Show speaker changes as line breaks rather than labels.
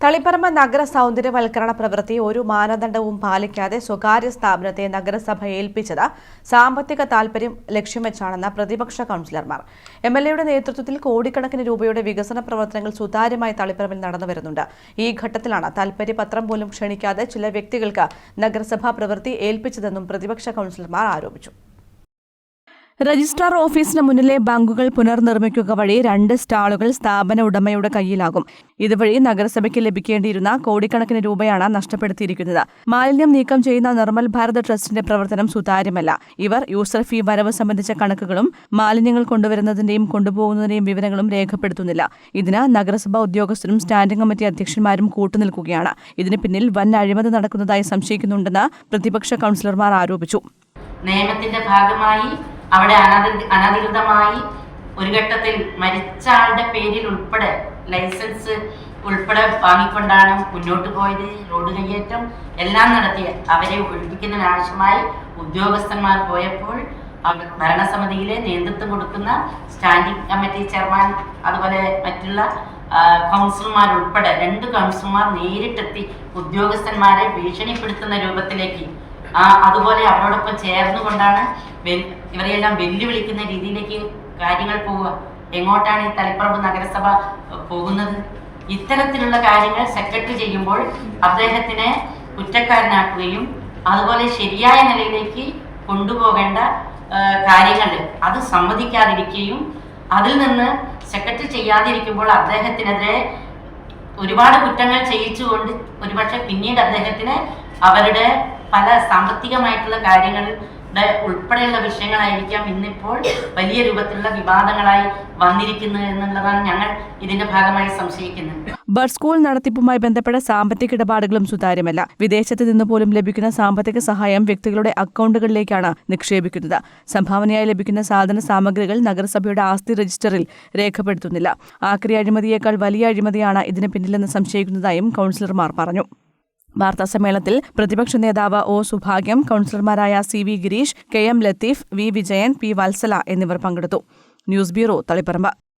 തളിപ്പറമ്പ് നഗര സൗന്ദര്യവൽക്കരണ പ്രവൃത്തി ഒരു മാനദണ്ഡവും പാലിക്കാതെ സ്വകാര്യ സ്ഥാപനത്തെ നഗരസഭ ഏൽപ്പിച്ചത് സാമ്പത്തിക താൽപര്യം ലക്ഷ്യം വെച്ചാണെന്ന് പ്രതിപക്ഷ കൌൺസിലർമാർ. എം എൽ എയുടെ നേതൃത്വത്തിൽ കോടിക്കണക്കിന് രൂപയുടെ വികസന പ്രവർത്തനങ്ങൾ സുതാര്യമായി തളിപ്പറമ്പിൽ നടന്നു വരുന്നുണ്ട്. ഈ ഘട്ടത്തിലാണ് താൽപര്യപത്രം പോലും ക്ഷണിക്കാതെ ചില വ്യക്തികൾക്ക് നഗരസഭാ പ്രവൃത്തി ഏൽപ്പിച്ചതെന്നും പ്രതിപക്ഷ കൌൺസിലർമാർ ആരോപിച്ചു. രജിസ്ട്രാർ ഓഫീസിന് മുന്നിലെ ബാങ്കുകൾ പുനർനിർമ്മിക്കുക വഴി രണ്ട് സ്റ്റാളുകൾ സ്ഥാപന ഉടമയുടെ കയ്യിലാകും. ഇതുവഴി നഗരസഭയ്ക്ക് ലഭിക്കേണ്ടിയിരുന്ന കോടിക്കണക്കിന് രൂപയാണ് നഷ്ടപ്പെടുത്തിയിരിക്കുന്നത്. മാലിന്യം നീക്കം ചെയ്യുന്ന നിർമ്മൽ ഭാരത് ട്രസ്റ്റിന്റെ പ്രവർത്തനം സുതാര്യമല്ല. ഇവർ യൂസർ ഫീ വരവ് സംബന്ധിച്ച കണക്കുകളും മാലിന്യങ്ങൾ കൊണ്ടുവരുന്നതിന്റെയും കൊണ്ടുപോകുന്നതിന്റെയും വിവരങ്ങളും രേഖപ്പെടുത്തുന്നില്ല. ഇതിന് നഗരസഭാ ഉദ്യോഗസ്ഥരും സ്റ്റാൻഡിംഗ് കമ്മിറ്റി അധ്യക്ഷന്മാരും കൂട്ടുനിൽക്കുകയാണ്. ഇതിന് പിന്നിൽ വൻ അഴിമതി നടക്കുന്നതായി സംശയിക്കുന്നുണ്ടെന്ന് പ്രതിപക്ഷ കൗൺസിലർമാർ ആരോപിച്ചു.
നിയമത്തിന്റെ ഭാഗമായി അവിടെ അനധി അനധികൃതമായി ഒരു ഘട്ടത്തിൽ മരിച്ച ആളുടെ പേരിൽ ഉൾപ്പെടെ ലൈസൻസ് ഉൾപ്പെടെ വാങ്ങിക്കൊണ്ടാണ് മുന്നോട്ട് പോയത്. റോഡ് കയ്യേറ്റം എല്ലാം നടത്തി അവരെ ഒഴിപ്പിക്കുന്നതിനാവശ്യമായി ഉദ്യോഗസ്ഥന്മാർ പോയപ്പോൾ ഭരണസമിതിയിലെ നേതൃത്വം കൊടുക്കുന്ന സ്റ്റാൻഡിംഗ് കമ്മിറ്റി ചെയർമാൻ അതുപോലെ മറ്റുള്ള കൗൺസിലർമാർ ഉൾപ്പെടെ രണ്ട് കൗൺസിലർമാർ നേരിട്ടെത്തി ഉദ്യോഗസ്ഥന്മാരെ ഭീഷണിപ്പെടുത്തുന്ന രൂപത്തിലേക്ക് അതുപോലെ അവരോടൊപ്പം ചേർന്നുകൊണ്ടാണ് ഇവരെയെല്ലാം വെല്ലുവിളിക്കുന്ന രീതിയിലേക്ക് കാര്യങ്ങൾ പോവുക. എങ്ങോട്ടാണ് ഈ തലപ്പറമ്പ് നഗരസഭ പോകുന്നത്? ഇത്തരത്തിലുള്ള കാര്യങ്ങൾ സെക്രട്ടറി ചെയ്യുമ്പോൾ അദ്ദേഹത്തിനെ കുറ്റക്കാരനാക്കുകയും അതുപോലെ ശരിയായ നിലയിലേക്ക് കൊണ്ടുപോകേണ്ട കാര്യങ്ങൾ അത് സമ്മതിക്കാതിരിക്കുകയും അതിൽ നിന്ന് സെക്രട്ടറി ചെയ്യാതിരിക്കുമ്പോൾ അദ്ദേഹത്തിനെതിരെ ഒരുപാട് കുറ്റങ്ങൾ ചെയ്യിച്ചുകൊണ്ട് ഒരുപക്ഷെ പിന്നീട് അദ്ദേഹത്തിന് അവരുടെ പല സാമ്പത്തികമായിട്ടുള്ള കാര്യങ്ങളുടെ ഉൾപ്പെടെയുള്ള വിഷയങ്ങളായിരിക്കാം ഇന്നിപ്പോൾ വലിയ രൂപത്തിലുള്ള വിവാദങ്ങളായി വന്നിരിക്കുന്നത് എന്നുള്ളതാണ് ഞങ്ങൾ ഇതിന്റെ ഭാഗമായി സംശയിക്കുന്നത്.
ബഡ് സ്കൂൾ നടത്തിപ്പുമായി ബന്ധപ്പെട്ട സാമ്പത്തിക ഇടപാടുകളും സുതാര്യമല്ല. വിദേശത്ത് നിന്ന് പോലും ലഭിക്കുന്ന സാമ്പത്തിക സഹായം വ്യക്തികളുടെ അക്കൗണ്ടുകളിലേക്കാണ് നിക്ഷേപിക്കുന്നത്. സംഭാവനയായി ലഭിക്കുന്ന സാധന സാമഗ്രികൾ നഗരസഭയുടെ ആസ്തി രജിസ്റ്ററിൽ രേഖപ്പെടുത്തുന്നില്ല. ആക്രി അഴിമതിയേക്കാൾ വലിയ അഴിമതിയാണ് ഇതിന് പിന്നിലെന്ന് സംശയിക്കുന്നതായും കൗൺസിലർമാർ പറഞ്ഞു. വാർത്താസമ്മേളനത്തിൽ പ്രതിപക്ഷ നേതാവ് ഒ സുഭാഗ്യം കൗൺസിലർമാരായ C V Gireesh K M Latheef V Vijayan P Valsala എന്നിവർ പങ്കെടുത്തു. News bureau Taliparamba.